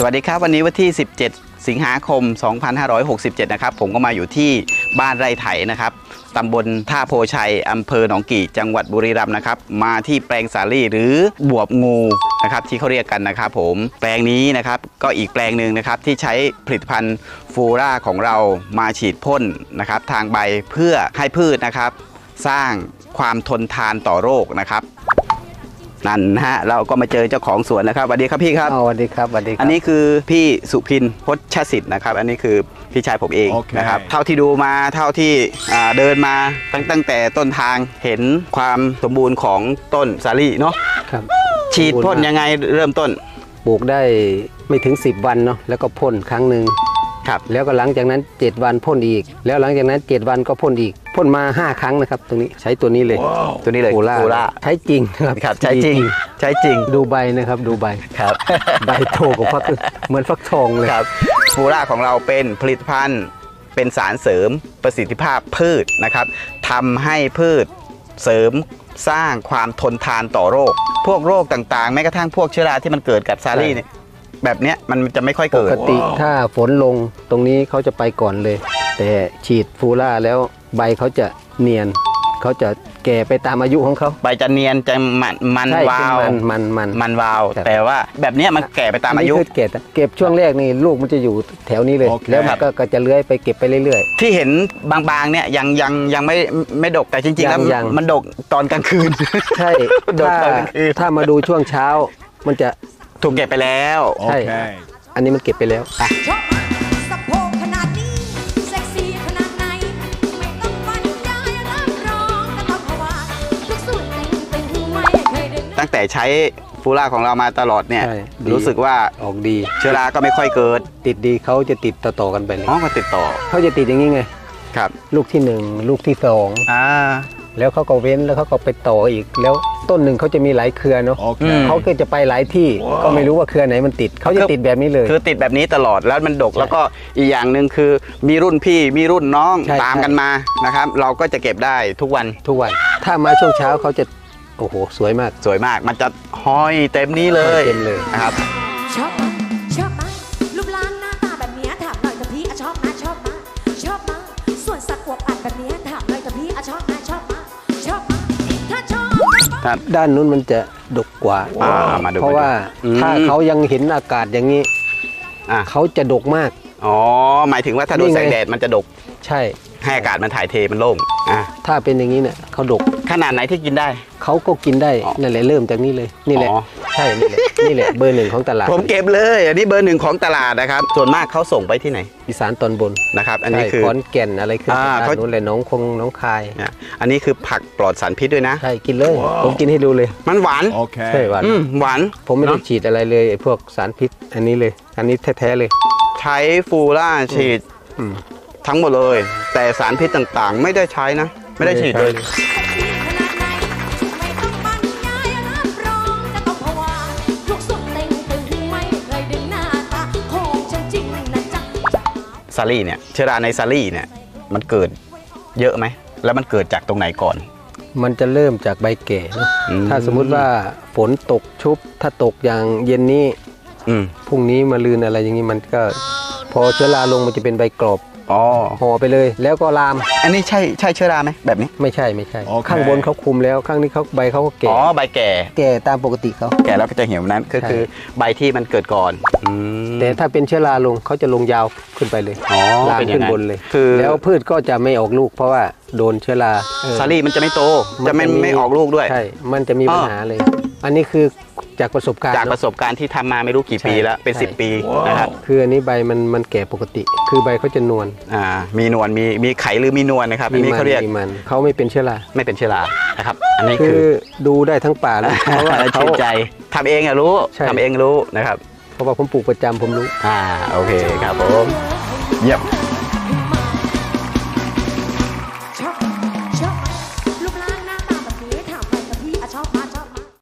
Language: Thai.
สวัสดีครับ วันนี้วันที่ 17 สิงหาคม 2567 นะครับ ผมก็มาอยู่ที่บ้านไร่ไถนะครับตำบลท่าโพชัยอำเภอหนองกี่จังหวัดบุรีรัมย์นะครับ มาที่แปลงสาลี่หรือบวบงูนะครับที่เขาเรียกกันนะครับผมแปลงนี้นะครับก็อีกแปลงหนึ่งนะครับที่ใช้ผลิตภัณฑ์ฟูร่าของเรามาฉีดพ่นนะครับทางใบเพื่อให้พืชนะครับ สร้างความทนทานต่อโรคนะครับ นั่นนะฮะเราก็มาเจอเจ้าของสวนนะครับสวัสดีครับพี่ครับอ๋อสวัสดีครับสวัสดีครับอันนี้คือพี่สุพินพจชสิทธิ์นะครับ อันนี้คือพี่ชายผมเองโอเค นะครับเท่าที่ดูมาเท่าที่อ่าเดินมาตั้งตั้งแต่ต้นทางเห็นความสมบูรณ์ของต้นสาลี่เนาะครับฉีดพ่นยังไงเริ่มต้นปลูกได้ไม่ถึง 10 วันเนาะแล้วก็พ่นครั้งหนึ่งครับแล้วก็หลังจากนั้น 7 วันพ่นอีก แล้วหลังจากนั้น 7 วันก็พ่นอีก พ่นมา 5 ครั้งนะครับ ตรงนี้ใช้ตัวนี้เลยตัวนี้เลยโคล่าโคล่า ใช้จริงครับครับใช้จริงดีใช้จริงดูใบนะครับดูใบครับใบโตกับฟักเหมือนฟักทองเลยครับฟูร่าของเราเป็นผลิตภัณฑ์เป็นสารเสริมประสิทธิภาพพืชนะครับทำให้พืชเสริมสร้างความทนทานต่อโรค พวกโรคต่างๆ แม้กระทั่งพวกเชื้อราที่มันเกิดกับซาลี่เนี่ยแบบเนี้ยมันจะไม่ค่อยปเกิดกติถ้าฝนลงตรงนี้เขาจะไปก่อนเลย แต่ฉีดฟูล่าแล้ว ใบเขาจะเนียน เขาจะแก่ไปตามอายุของเขา ใบจะเนียนจะมันมันใช่วาวเป็นมันมันมันวาว ครับ แต่ว่าแบบเนี้ยมันแก่ไปตามอายุนนี้คือเก็บเก็บช่วงแรกนี่ลูกมันจะอยู่แถวนี้เลย โอเค แล้วมันก็ก็จะเลื้อยไปเก็บไปเรื่อย ที่เห็นบางๆเนี่ยยังยังยังไม่ไม่ดกแต่จริงๆแล้วยังยัง มันดกตอนกลางคืน ๆ ใช่โดนถ้าตอนกลางคืน ถ้ามาดูช่วงเช้ามันจะ ถูกเก็บไปแล้ว ใช่ Okay. อันนี้มันเก็บไปแล้วชอ แต่ใช้ฟูล่าของเรามาตลอดเนี่ย ใช่ดี รู้สึกว่าออกดี เชื้อราก็ไม่ค่อยเกิดติดดีเขาจะติดต่อๆกันไปเลยอ๋อก็ติดต่อเขาจะติดอย่างนี้ไง ครับลูกที่หนึ่งลูกที่สองอ่า แล้วเขาก็เว้นแล้วเขาก็ไปต่ออีก แล้วต้นหนึ่งเขาจะมีหลายเครือเนาะอืม Okay. เขาก็จะไปหลายที่ก็ไม่รู้ว่าเครือไหนมันติดเขาจะติดแบบนี้เลย คือติดแบบนี้ตลอดแล้วมันดกแล้วก็อีกอย่างหนึ่งคือมีรุ่นพี่มีรุ่นน้องใช่ตามใช่ กันมานะครับ เราก็จะเก็บได้ทุกวัน ทุกวัน ถ้ามาช่วงเช้าเขาจะ โอ้โห สวยมาก สวยมาก มันจะห้อยเต็มนี้เลยห้อยเต็มเลยนะครับ ชอบมาชอบมารูปร่างหน้าตาแบบเนี้ยถามหน่อยเถอะพี่อะชอบมาชอบมาชอบมาส่วนสัตว์อวบอัดแบบเนี้ยถามหน่อยเถอะพี่อะชอบมาชอบมาชอบมาถ้าชอบมาครับด้านนู้นมันจะดกกว่า อ่ามาดูเพราะว่าอืม ถ้าเขายังเห็นอากาศอย่างนี้อะเขาจะดกมาก อ๋อ หมายถึงว่าถ้าโดนนี่ไง แสงแดดมันจะดก ใช่ ให้อากาศมันถ่ายเทมันโล่งอะถ้าเป็นอย่างนี้เนี่ยเขาดก ขนาดไหนที่กินได้ เขาก็กินได้อ๋อนั่นแหละเริ่มจากนี้เลยนี่แหละอ๋อ ใช่นี่แหละนี่แหละเบอร์หนึ่งของตลาดผมเก็บเลย อันนี้เบอร์หนึ่งของตลาดนะครับ ส่วนมากเขาส่งไปที่ไหนอีสานตอนบนนะครับ อันนี้ใช่คือ ขอนแก่นอะไรขึ้นอ่าด้านเขา นู้นเลยหน้องคงหน้องคายเนี่ยอันนี้คือผักปลอดสารพิษด้วยนะ ใช่กินเลยผมกินให้ดูเลยมันหวาน ใช่ Okay. หวานอืมหวานผมไม่ได้เนอะฉีดอะไรเลยไอ้พวกสารพิษ อันนี้เลย อันนี้แท้ๆเลย ใช้ฟูล่าฉีดอืมทั้งหมดเลย แต่สารพิษต่างๆ ไม่ได้ใช้นะ ไม่ได้ฉีดเลยเซ็กซี่ข ซาลี่เนี่ยเชื้อราในซาลี่เนี่ยมันเกิดเยอะไหม แล้วมันเกิดจากตรงไหนก่อน มันจะเริ่มจากใบแก่เนอะอืม ถ้าสมมุติว่าฝนตกชุบ ถ้าตกอย่างเย็นนี้อืม พรุ่งนี้มาลืนอะไรอย่างนี้มันก็ พอเชื้อราลงมันจะเป็นใบกรอบ อ๋อห่อไปเลยแล้วก็ลาม อันนี้ใช่ใช่เชื้อราไหมแบบนี้ ไม่ใช่ไม่ใช่ โอเค ข้างบนเขาคุมแล้วข้างนี้เขาใบเขาก็แก่อ๋อใบแก่ แก่ตามปกติเขา แก่แล้วก็จะเหี่ยวนั้นก็ใช่คือใบที่มันเกิดก่อนอืม แต่ถ้าเป็นเชื้อราลงเขาจะลงยาวขึ้นไปเลยอ๋อลามเป็นอย่าขึ้งนนั้นบนเลยคือ แล้วพืชก็จะไม่ออกลูก เพราะว่าโดนเชื้อราเออซาลี่มันจะไม่โต จะไม่นไม่ออกลูกด้วย ใช่ มันจะมีอ้อปัญหาเลย อันนี้คือ จากประสบการณ์จากปเนระอะสบการณ์ที่ทำมาไม่รู้กี่ปีแล้วเป็นใช่10 ปีนะครับคืออันนี้ใบมันมันแก่ปกติ คือใบเขาจะนวลอ่ามีนวลมีมีไขหรือมีนวลนะครับอันนี้เขาเรียกมีมันเขาไม่เป็นเชื้อราไม่เป็นเชื้อรานะครับ อันนี้คืคืออดูได้ทั้งป่าเลยเพราะว่าเขาชื่นใจทำเองอะรู้ใช่ทำเองรู้นะครับเพราะว่าผมปลูกประจำผมรู้อ่าโอเคครับผมเยี่ยม